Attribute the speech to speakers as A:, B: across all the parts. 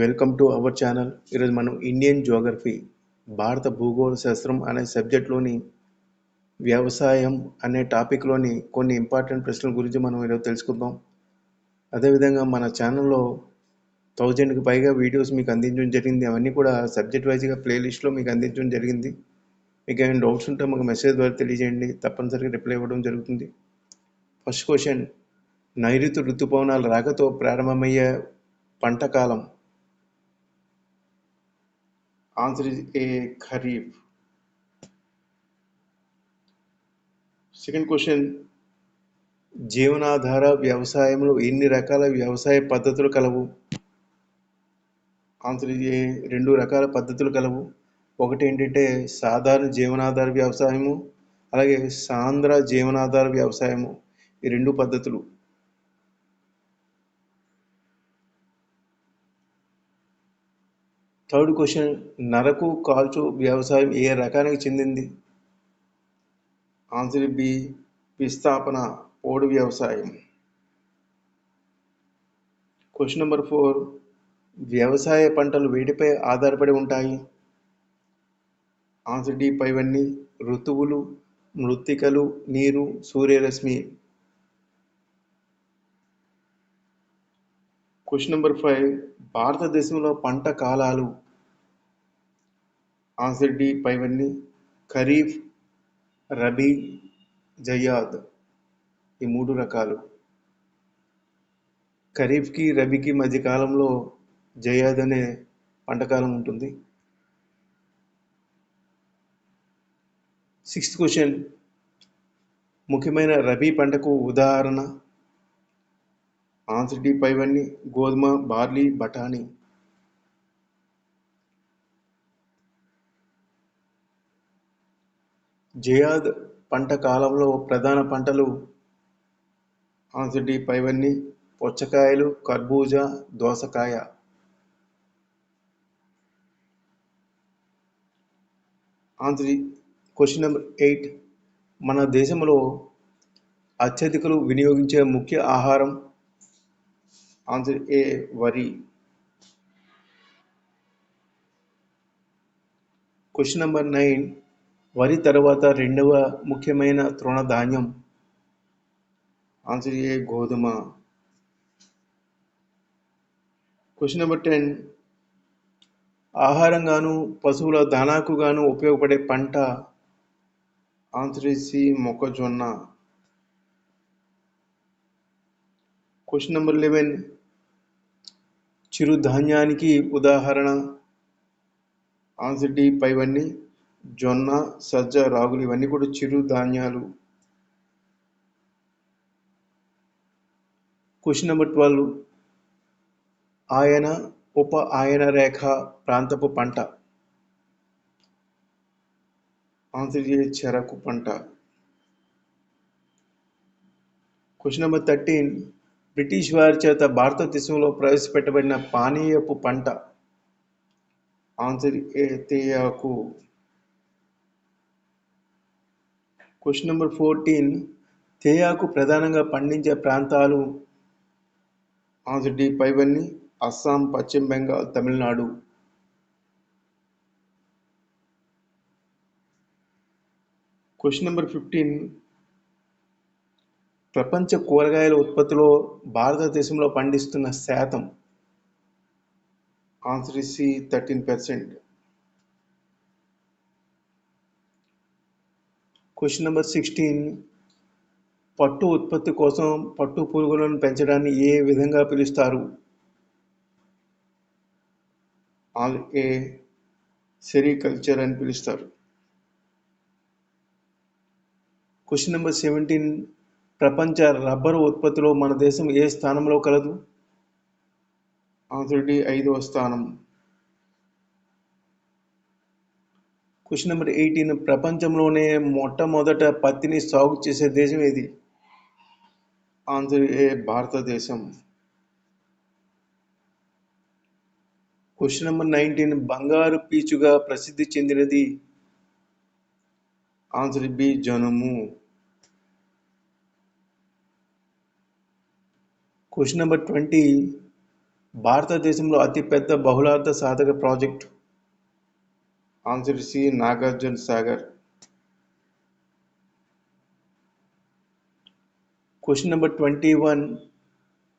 A: Welcome to our channel ఈరోజు మనం Indian geography భారత భూగోళ శాస్త్రం అనే సబ్జెక్ట్లోని వ్యవసాయం అనే టాపిక్లోని కొన్ని ఇంపార్టెంట్ ప్రశ్నల గురించి మనం ఈరోజు తెలుసుకుందాం. అదేవిధంగా మన ఛానల్లో థౌజండ్కి పైగా వీడియోస్ మీకు అందించడం జరిగింది. అవన్నీ కూడా సబ్జెక్ట్ వైజ్గా ప్లేలిస్ట్లో మీకు అందించడం జరిగింది. మీకు ఏమైనా డౌట్స్ ఉంటే మాకు మెసేజ్ ద్వారా తెలియజేయండి. తప్పనిసరిగా రిప్లై ఇవ్వడం జరుగుతుంది. ఫస్ట్ క్వశ్చన్ నైరుతి ఋతుపవనాల రాకతో ప్రారంభమయ్యే పంట Answer is A. A kharif second question జీవనాధార వ్యవసాయంలో ఎన్ని రకాల వ్యవసాయ పద్ధతులు కలవు? ఆన్సర్ ఏ రెండు రకాల పద్ధతులు కలవు. ఒకటి ఏంటంటే సాధారణ జీవనాధార వ్యవసాయము అలాగే సాంద్ర జీవనాధార వ్యవసాయము. ఈ రెండు పద్ధతులు. థర్డ్ క్వశ్చన్ నరకు కాల్చు వ్యవసాయం ఏ రకానికి చెందింది? ఆన్సర్ బి విస్థాపన ఓడు వ్యవసాయం. క్వశ్చన్ నెంబర్ ఫోర్ వ్యవసాయ పంటలు వేటిపై ఆధారపడి ఉంటాయి? ఆన్సర్ డి పైవన్నీ ఋతువులు మృత్తికలు నీరు సూర్యరశ్మి. క్వశ్చన్ నెంబర్ ఫైవ్ భారతదేశంలో పంట కాలాలు. ఆన్సర్ డి పైవన్నీ ఖరీఫ్ రబీ జయాద్. ఈ మూడు రకాలు. ఖరీఫ్కి రబీకి మధ్య కాలంలో జయాద్ అనే పంటకాలం ఉంటుంది. సిక్స్త్ క్వశ్చన్ ముఖ్యమైన రబీ పంటకు ఉదాహరణ. ఆన్సర్ డి పైవన్నీ గోధుమ బార్లీ బఠానీ. జయాద్ పంట కాలంలో ప్రధాన పంటలు ఆన్సర్ డి పైవన్నీ పుచ్చకాయలు కర్బూజా దోసకాయ. Answer question number eight. మన దేశంలో అత్యధికలు వినియోగించే ముఖ్య ఆహారం Answer A వరి? క్వశ్చన్ నెంబర్ నైన్ వరి తర్వాత రెండవ ముఖ్యమైన తృణధాన్యం ఆన్సర్ ఏ గోధుమ. క్వశ్చన్ నెంబర్ టెన్ ఆహారంగాను పశువుల దానాకు గాను ఉపయోగపడే పంట. ఆన్సర్ సి మొక్కజొన్న. క్వశ్చన్ నెంబర్ లెవెన్ చిరుధాన్యానికి ఉదాహరణ ఆన్సర్ పైవన్నీ జొన్న సజ్జ రాగులు ఇవన్నీ కూడా చిరుధాన్యాలు. Question number twelve. ఆయన ఉప ఆయన రేఖ ప్రాంతపు పంట. ఆన్సర్ చెరకు పంట? Question number thirteen. బ్రిటిష్ వారి చేత భారతదేశంలో ప్రవేశపెట్టబడిన పానీయపు పంట ఆన్సర్ తేయాకు క్వశ్చన్ నెంబర్ ఫోర్టీన్ తేయాకు ప్రధానంగా పండించే ప్రాంతాలు ఆన్సర్ డి పైవన్నీ అస్సాం పశ్చిమ Bengal Tamil Nadu. Question number fifteen ప్రపంచ కూరగాయల ఉత్పత్తిలో భారతదేశంలో పండిస్తున్న శాతం answer C thirteen percent question number sixteen పట్టు ఉత్పత్తి కోసం పట్టు పురుగులను పెంచడాన్ని ఏ విధంగా పిలుస్తారు? ఆల్ ఏ సెరికల్చర్ అని పిలుస్తారు. క్వశ్చన్ నెంబర్ సెవెంటీన్ ప్రపంచ రబ్బరు ఉత్పత్తిలో మన దేశం ఏ స్థానంలో కలదు? ఆన్సర్ డి ఐదవ స్థానం. Question number eighteen. ప్రపంచంలోనే మొట్టమొదట పత్తిని సాగు చేసే దేశం ఏది? ఆన్సర్ ఏ భారతదేశం. Question number nineteen. బంగారు పీచుగా ప్రసిద్ధి చెందినది? ఆన్సర్ బి జనుము. Question number twenty. భారతదేశంలో అతిపెద్ద బహుళార్థ సాధక project. Answer C Nagarjuna Sagar. Question number twenty one.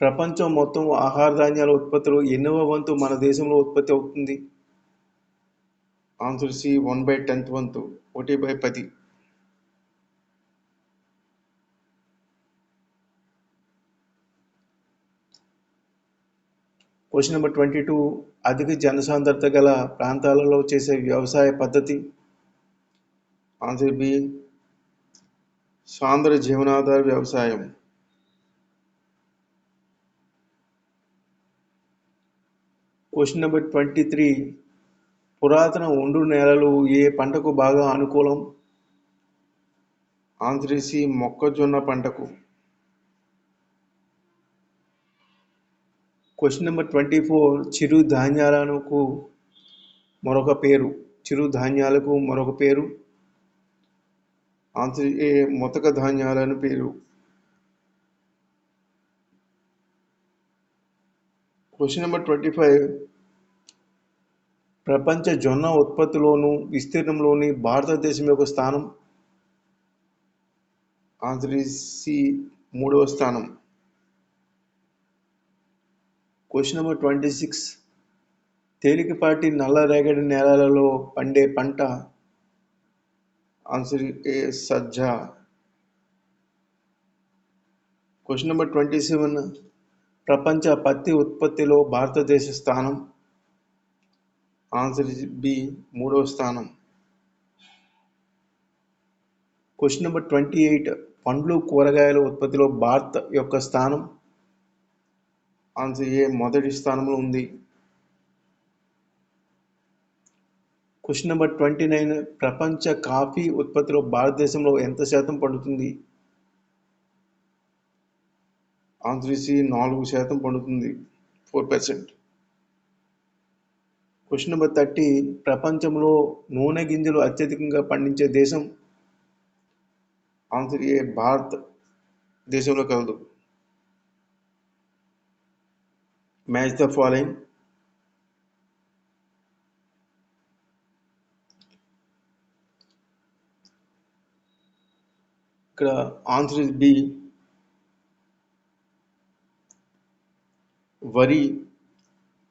A: ప్రపంచం మొత్తం ఆహార ధాన్యాల ఉత్పత్తిలో ఎన్నవ వంతు మన దేశంలో ఉత్పత్తి అవుతుంది. Answer C one by tenth వంతు ఒకటి బై పది. క్వశ్చన్ నెంబర్ ట్వంటీ టూ అధిక జనసాంద్రత గల ప్రాంతాలలో చేసే వ్యవసాయ పద్ధతి? ఆన్సర్ బి సాంద్ర జీవనాధార వ్యవసాయం. క్వశ్చన్ నెంబర్ ట్వంటీ త్రీ పురాతన ఒండు నేలలు ఏ పంటకు బాగా అనుకూలం? ఆంధ్రసి మొక్కజొన్న పంటకు. క్వశ్చన్ నెంబర్ ట్వంటీ ఫోర్ చిరుధాన్యాలకు మరొక పేరు. చిరుధాన్యాలకు మరొక పేరు. ఆన్సర్ ఏ మొతక ధాన్యాలను పేరు. Question number twenty five. ప్రపంచ జొన్న ఉత్పత్తిలోను విస్తీర్ణంలోని భారతదేశం యొక్క స్థానం. ఆంధ్రీసి మూడవ స్థానం. Question number twenty six. తేలికపాటి నల్లరేగడి నేలలలో పండే పంట ఆన్సర్ ఏ సజ్జ? Question number twenty seven. ప్రపంచ పత్తి ఉత్పత్తిలో భారతదేశ స్థానం. ఆన్సర్ బి మూడవ స్థానం. Question number twenty eight. పండ్లు కూరగాయల ఉత్పత్తిలో భారత్ యొక్క స్థానం. ఆన్సర్ ఏ మొదటి స్థానంలో ఉంది. క్వశ్చన్ నెంబర్ ట్వంటీ నైన్ ప్రపంచ కాఫీ ఉత్పత్తిలో భారతదేశంలో ఎంత శాతం పండుతుంది? ఆన్సర్ సి నాలుగు శాతం పండుతుంది. Four percent. Question number thirty ప్రపంచంలో నూనె గింజలు అత్యధికంగా పండించే దేశం? Answer A Bharat. దేశంలో కలదు. మ్యాచ్ ద ఫాలోయింగ్ ఇక్కడ ఆన్సర్ ఇస్ బి వరి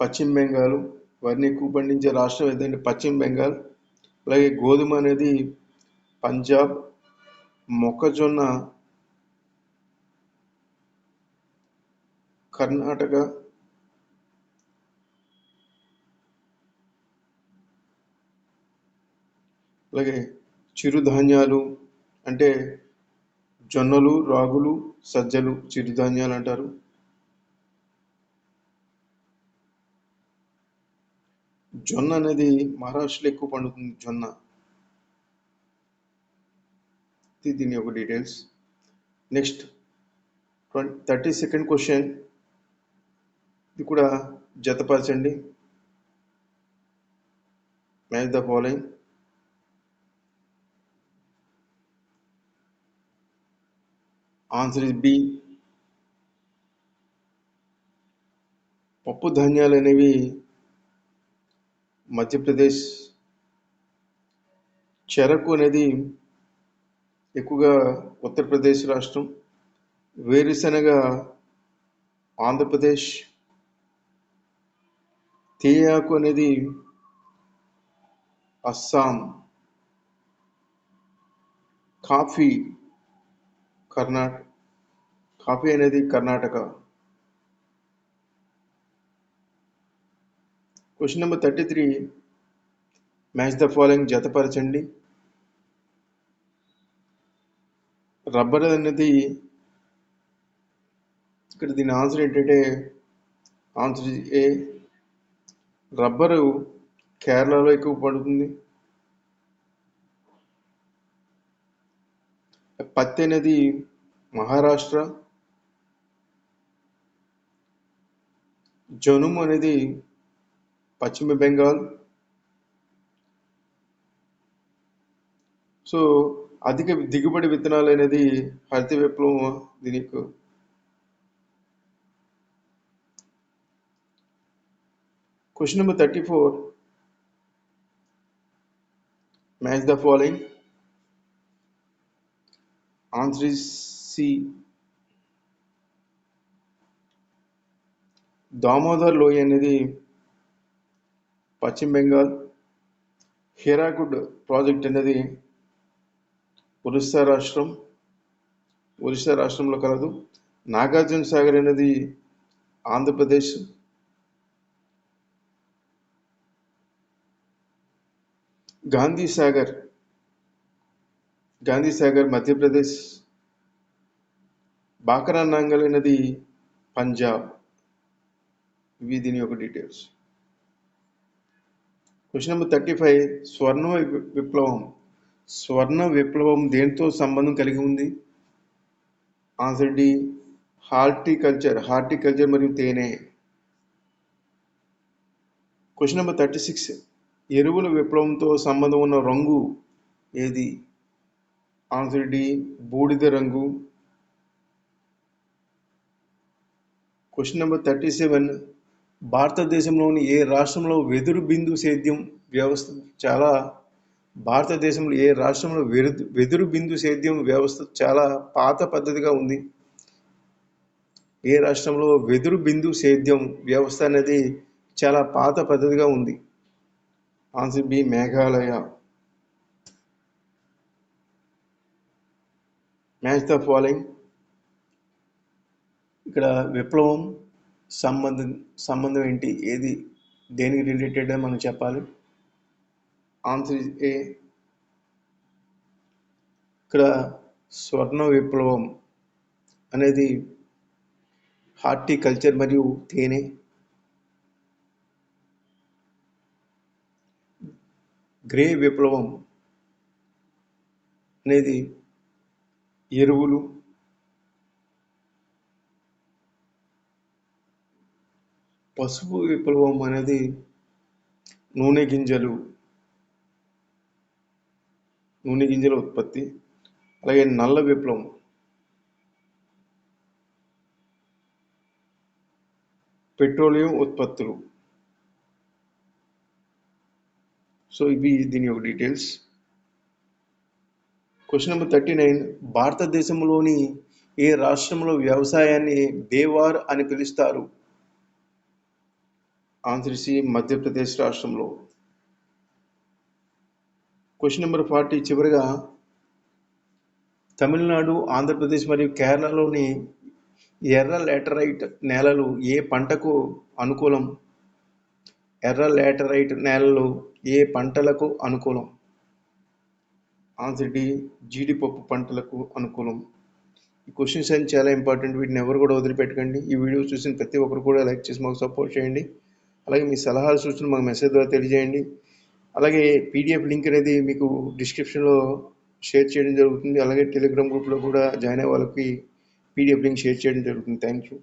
A: పశ్చిమ బెంగాల్ వరిని ఎక్కువ పండించే రాష్ట్రం ఏదంటే పశ్చిమ బెంగాల్. అలాగే గోధుమ అనేది పంజాబ్ మొక్కజొన్న కర్ణాటక అలాగే చిరుధాన్యాలు అంటే జొన్నలు రాగులు సజ్జలు చిరుధాన్యాలు అంటారు. జొన్న అనేది మహారాష్ట్రలో ఎక్కువ పండుతుంది జొన్న. ఇది దీని యొక్క details next twenty thirty second question ఇది కూడా జతపరచండి match the following answer is B పప్పు ధాన్యాలు అనేవి మధ్యప్రదేశ్ చెరకు అనేది ఎక్కువగా ఉత్తరప్రదేశ్ రాష్ట్రం వేరుశనగ ఆంధ్రప్రదేశ్ తేయాకు అనేది అస్సాం కాఫీ కర్ణాటక కాఫీ అనేది Karnataka. Question number thirty three match the following జతపరచండి. Rubber అనేది ఇక్కడ దీని ఆన్సర్ ఏంటంటే ఆన్సర్ ఏ రబ్బరు కేరళలో ఎక్కువ పడుతుంది. పత్తి అనేది మహారాష్ట్ర. జనుము అనేది పశ్చిమ బెంగాల్. సో అధిక దిగుబడి విత్తనాలు అనేది హరిత విప్లవం దీనికి. Question number thirty four. Match the following. Answer Damodar లోయ అనేది పశ్చిమ బెంగాల్ హీరాకుడ్ ప్రాజెక్ట్ అనేది ఒరిస్సా రాష్ట్రం ఒరిస్సా రాష్ట్రంలో కలదు. నాగార్జున సాగర్ అనేది ఆంధ్రప్రదేశ్. గాంధీ సాగర్ గాంధీ సాగర్ మధ్యప్రదేశ్ బాకరా నాంగల్ అనేది పంజాబ్. ఇవి దీని యొక్క details. Question number thirty five స్వర్ణ విప్లవం. స్వర్ణ విప్లవం దేనితో సంబంధం కలిగి ఉంది? ఆన్సర్ డి హార్టికల్చర్ హార్టికల్చర్ మరియు తేనె. క్వశ్చన్ నెంబర్ థర్టీ సిక్స్ ఎరువుల విప్లవంతో సంబంధం ఉన్న రంగు ఏది? ఆన్సర్ డి బూడిద రంగు. క్వశ్చన్ నెంబర్ థర్టీ సెవెన్ భారతదేశంలోని ఏ రాష్ట్రంలో వెదురు బిందు సేద్యం వ్యవస్థ చాలా భారతదేశంలో ఏ రాష్ట్రంలో వెదు వెదురు బిందు సేద్యం వ్యవస్థ చాలా పాత పద్ధతిగా ఉంది. ఏ రాష్ట్రంలో వెదురు బిందు సేద్యం వ్యవస్థ అనేది చాలా పాత పద్ధతిగా ఉంది. Answer B Meghalaya. Match the following ఇక్కడ విప్లవం సంబంధం సంబంధం ఏంటి? ఏది? దేనికి రిలేటెడ్ అని మనం చెప్పాలి. ఆన్సర్ ఏ ఇక్కడ స్వర్ణ విప్లవం అనేది హార్టికల్చర్ మరియు తేనె. గ్రే విప్లవం అనేది ఎరువులు పసుపు విప్లవం అనేది నూనె గింజలు నూనె గింజల ఉత్పత్తి అలాగే నల్ల విప్లవం. పెట్రోలియం ఉత్పత్తులు. సో ఇవి దీని యొక్క details. Question number thirty nine భారతదేశంలోని ఏ రాష్ట్రంలో వ్యవసాయాన్ని దేవార్ అని పిలుస్తారు? ఆన్సర్ సి మధ్యప్రదేశ్ రాష్ట్రంలో. క్వశ్చన్ నెంబర్ ఫార్టీ చివరిగా తమిళనాడు ఆంధ్రప్రదేశ్ మరియు కేరళలోని ఎర్ర లేటరైట్ నేలలు ఏ పంటకు అనుకూలం? ఎర్ర లేటరైట్ నేలలు ఏ పంటలకు అనుకూలం? ఆన్సర్ డి జీడిపప్పు పంటలకు అనుకూలం. ఈ క్వశ్చన్స్ అన్ని చాలా ఇంపార్టెంట్ వీటిని ఎవరు కూడా వదిలిపెట్టకండి. ఈ వీడియో చూసిన ప్రతి ఒక్కరు కూడా లైక్ చేసి మాకు సపోర్ట్ చేయండి. అలాగే మీ సలహాలు సూచనలు మాకు మెసేజ్ ద్వారా తెలియజేయండి. అలాగే పీడిఎఫ్ లింక్ అనేది మీకు డిస్క్రిప్షన్లో షేర్ చేయడం జరుగుతుంది. అలాగే టెలిగ్రామ్ గ్రూప్లో కూడా జాయిన్ అయ్యే వాళ్ళకి పీడిఎఫ్ లింక్ షేర్ చేయడం జరుగుతుంది. Thank you